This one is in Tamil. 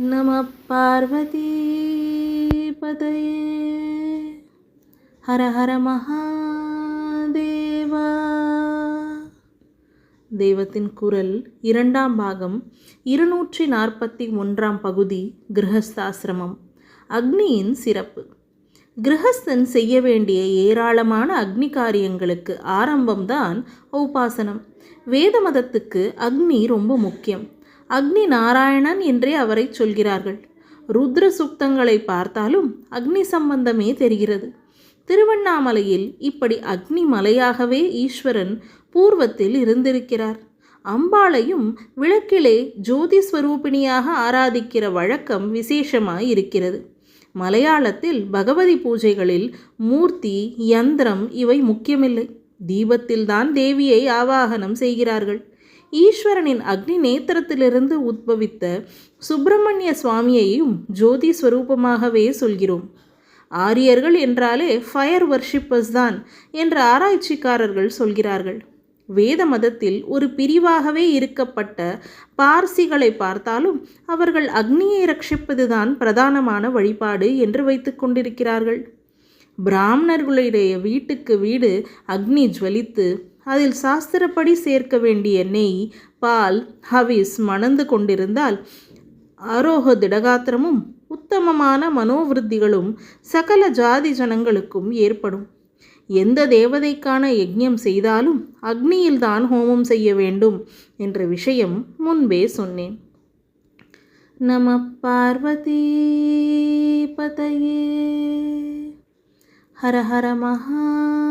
நம பார்வதி பதையே ஹர ஹர மகாதேவா தெய்வத்தின் குரல் இரண்டாம் பாகம் இருநூற்றி நாற்பத்தி ஒன்றாம் பகுதி கிரகஸ்தாசிரமம். அக்னியின் சிறப்பு. கிரகஸ்தன் செய்ய வேண்டிய ஏராளமான அக்னி காரியங்களுக்கு ஆரம்பம்தான் உபாசனம். வேத மதத்துக்கு அக்னி ரொம்ப முக்கியம். அக்னி நாராயணன் என்றே அவரை சொல்கிறார்கள். ருத்ர சுக்தங்களை பார்த்தாலும் அக்னி சம்பந்தமே தெரிகிறது. திருவண்ணாமலையில் இப்படி அக்னி மலையாகவே ஈஸ்வரன் பூர்வத்தில் இருந்திருக்கிறார். அம்பாளையும் விளக்கிலே ஜோதி ஸ்வரூபிணியாக ஆராதிக்கிற வழக்கம் விசேஷமாய் இருக்கிறது மலையாளத்தில் பகவதி பூஜைகளில் மூர்த்தி யந்திரம் இவை முக்கியமில்லை. தீபத்தில்தான் தேவியை ஆவாகனம் செய்கிறார்கள். ஈஸ்வரனின் அக்னி நேத்திரத்திலிருந்து உத்பவித்த சுப்பிரமணிய சுவாமியையும் ஜோதி ஸ்வரூபமாகவே சொல்கிறோம். ஆரியர்கள் என்றாலே ஃபயர் வர்ஷிப்பர்ஸ் தான் என்ற ஆராய்ச்சிக்காரர்கள் சொல்கிறார்கள். வேத மதத்தில் ஒரு பிரிவாகவே இருக்கப்பட்ட பார்சிகளை பார்த்தாலும் அவர்கள் அக்னியை ரட்சிப்பதுதான் பிரதானமான வழிபாடு என்று வைத்து கொண்டிருக்கிறார்கள். பிராமணர்களுடைய வீட்டுக்கு வீடு அக்னி ஜுவலித்து அதில் சாஸ்திரப்படி சேர்க்க வேண்டிய நெய் பால் ஹவிஸ் மணந்து கொண்டிருந்தால் ஆரோக திடகாத்திரமும் உத்தமமான மனோவிருத்திகளும் சகல ஜாதி ஜனங்களுக்கும் ஏற்படும். எந்த தேவதைக்கான யஜ்யம் செய்தாலும் அக்னியில்தான் ஹோமம் செய்ய வேண்டும் என்ற விஷயம் முன்பே சொன்னேன். நம பார்வதி பதையே. ஹர ஹர மகா